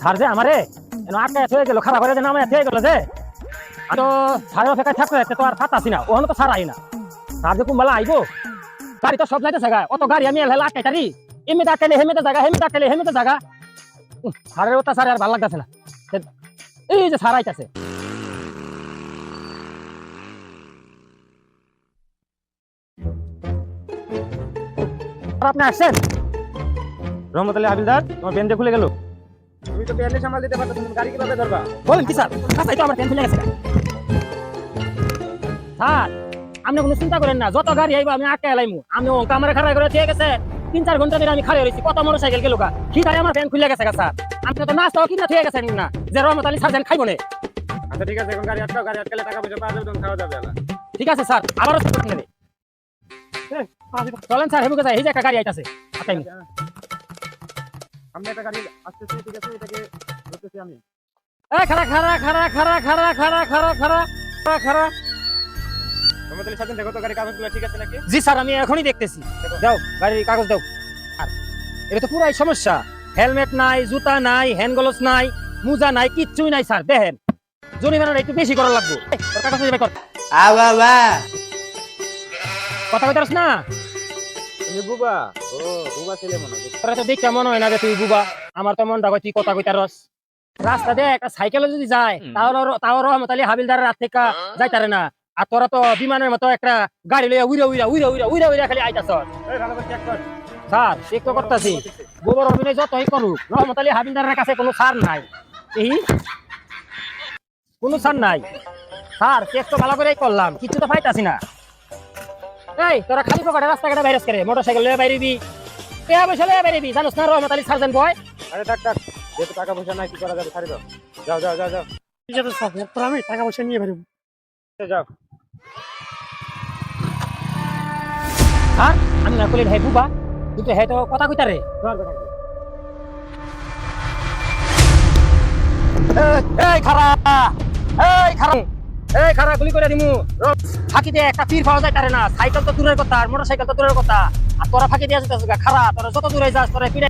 Sir যে আমারে খারাপ হয়ে যে নামে হয়ে গেল যে। তো থাকতে তো আর না ওখানে তো স্যার আই না। স্যার যে কুম্বালা আইবো, গাড়ি তো সব অত গাড়ি আমি আটকাই তারি। এমনিতে আটকাইলে হেমিতে জায়গা হেমিতে আটকাইলে হেমিতে জায়গা স্যারের ওটা আর ভালো লাগতেছে না। এই যে স্যার আইতাছে। আপনি আসছেন? রহমত আলী তোমার পেন দিয়ে খুলে গেল। তো পেয়ারলি সামাল দিতে পারতো তুমি গাড়ি কীভাবে ধরবা? বলেন কি স্যার? কাছাই তো আমার পেন খুলে গেছে। স্যার আপনি কোনো চিন্তা করেন না যত গাড়ি আইবা আমি আটকে এলাইমু আমি অঙ্ক আমার খারাপ করে দিয়ে গেছে। তিন চার ঘণ্টা ধরে আমি খালি রয়েছি কত মোটর সাইকেল গেল কি তাই আমার পেন খুলে গেছে গা, স্যার। আপনি তো নাস্তাও কিনা থেকে গেছেন না যে রহমত আলী স্যার খাইব না। আচ্ছা ঠিক আছে এখন গাড়ি আটকাও গাড়ি আটকালে টাকা পয়সা পাওয়া যাবে খাওয়া যাবে না ঠিক আছে স্যার আবারও চলেন স্যার হেবুকে যাই এই যে একটা গাড়ি আইতাছে। আটাই আমি একটা গাড়ি আসতেছি ঠিক আছে? এটাকে ধরতেছি আমি। খারা খারা খারা খারা খারা খারা খারা খারা খারা খারা তোমার তাহলে সাথে দেখো তো গাড়ি কাগজগুলো ঠিক আছে নাকি? জি স্যার আমি এখনই দেখতেছি। দাও গাড়ির কাগজ দাও। আর এটা তো পুরাই সমস্যা। হেলমেট নাই জুতা নাই হ্যান্ড গ্লোভস নাই মোজা নাই কিচ্ছুই নাই স্যার দেখেন। জরিমানা একটু বেশি করা। লাগবে বাবা কথা না? তুমি বুবা? ও বুবা ছেলে মনে তোরা তো দেখতে মনে হয় না যে তুই বুবা। আমার তো মনটা কই তুই কথা কইতারস রাস্তা দিয়ে একটা সাইকেলে যদি যায় তাহলে তাও রহমত হাবিলদারের রাত থেকে যাইতারে না। আর তোরা তো বিমানের মতো একটা গাড়ি লইয়া উইরা উইরা উইরা উইরা উইরা উইরা খালি আইতাছ। এই ভালো করে চেক স্যার চেক তো করতেছি। গোবর অভিনয় যতই করুক রহমত হাবিলদারের কাছে কোনো সার নাই। এই কোনো সার নাই। স্যার চেক তো ভালো করেই করলাম কিছু তো পাইতাছি না। এই তোরা খালি পকেটে রাস্তাঘাটে বাইরে করে মোটর সাইকেল লয়ে বাইরেবি টেয়া পয়সা লয়ে বাইরেবি জানোস না রহমত আলী সার্জেন্ট বয়? আরে থাক থাক যেহেতু টাকা পয়সা নাই কি করা যাবে ছাড়ি দাও। যাও যাও যাও যাও। এরপর আমি টাকা পয়সা নিয়ে বেরোবো। যাও। স্যার আমি না করলে হে বুবা কিন্তু হে তো কথা কইতারে ধর বেটা এই খারা এই খারা। এই খারাপ গুলি করে দিমু। ফাঁকি দিয়ে একটা পীর পাওয়া যায় তারে না। সাইকেল তো দূরের কথা মোটর সাইকেল তো দূরের কথা। আর তোরা ফাঁকি দিয়ে যেতে খারাপ তোরা যত দূরে যাস, তোরা পিড়ে